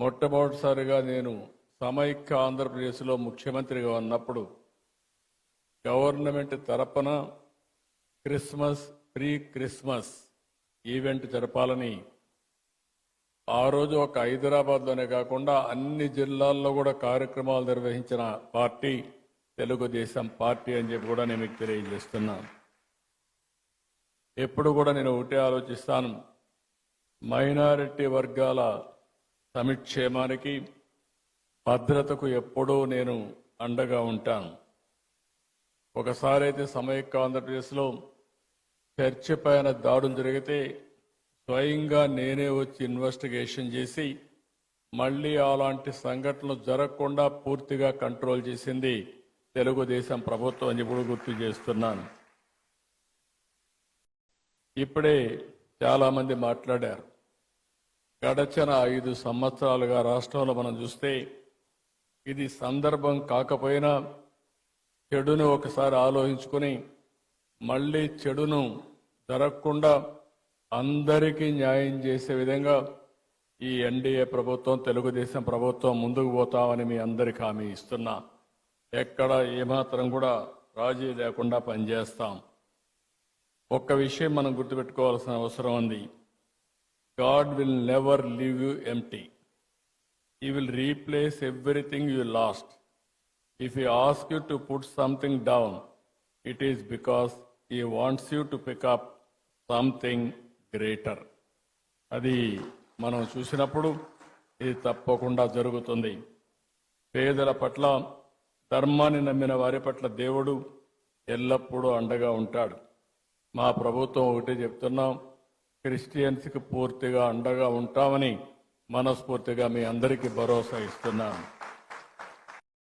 మొట్టమొదటిసారిగా నేను సమైక్య ఆంధ్రప్రదేశ్లో ముఖ్యమంత్రిగా ఉన్నప్పుడు గవర్నమెంట్ తరపున క్రిస్మస్ ప్రీ క్రిస్మస్ ఈవెంట్ జరపాలని ఆ రోజు ఒక హైదరాబాద్లోనే కాకుండా అన్ని జిల్లాల్లో కూడా కార్యక్రమాలు నిర్వహించిన పార్టీ తెలుగుదేశం పార్టీ అని చెప్పి కూడా నేను మీకు తెలియజేస్తున్నాను ఎప్పుడు కూడా నేను ఒకటే ఆలోచిస్తాను. మైనారిటీ వర్గాల సమిక్షేమానికి భద్రతకు ఎప్పుడూ నేను అండగా ఉంటాను. ఒకసారి అయితే సమైక్య ఆంధ్రప్రదేశ్లో చర్చి పైన దాడులు జరిగితే స్వయంగా నేనే వచ్చి ఇన్వెస్టిగేషన్ చేసి మళ్ళీ అలాంటి సంఘటనలు జరగకుండా పూర్తిగా కంట్రోల్ చేసింది తెలుగుదేశం ప్రభుత్వం అని ఇప్పుడు గుర్తు చేస్తున్నాను. ఇప్పుడే చాలామంది మాట్లాడారు. గడచిన ఐదు సంవత్సరాలుగా రాష్ట్రంలో మనం చూస్తే ఇది సందర్భం కాకపోయినా చెడును ఒకసారి ఆలోచించుకొని మళ్ళీ చెడును జరగకుండా అందరికీ న్యాయం చేసే విధంగా ఈ ఎన్డీఏ ప్రభుత్వం తెలుగుదేశం ప్రభుత్వం ముందుకు పోతామని మీ అందరికి హామీ ఇస్తున్నా. ఎక్కడ ఏమాత్రం కూడా రాజీ లేకుండా పనిచేస్తాం. ఒక్క విషయం మనం గుర్తుపెట్టుకోవాల్సిన అవసరం ఉంది. God will never leave you empty he will replace everything you lost If he asks you to put something down, it is because he wants you to pick up greater అది మనం చూసినప్పుడు ఇది తప్పకుండా జరుగుతుంది. పేదల పట్ల ధర్మాన్ని నమ్మిన వారి పట్ల దేవుడు ఎల్లప్పుడూ అండగా ఉంటాడు. మా ప్రభుత్వం ఒకటే చెప్తున్నాం క్రిస్టియన్స్కి పూర్తిగా అండగా ఉంటామని మనస్ఫూర్తిగా మీ అందరికీ భరోసా ఇస్తున్నాను.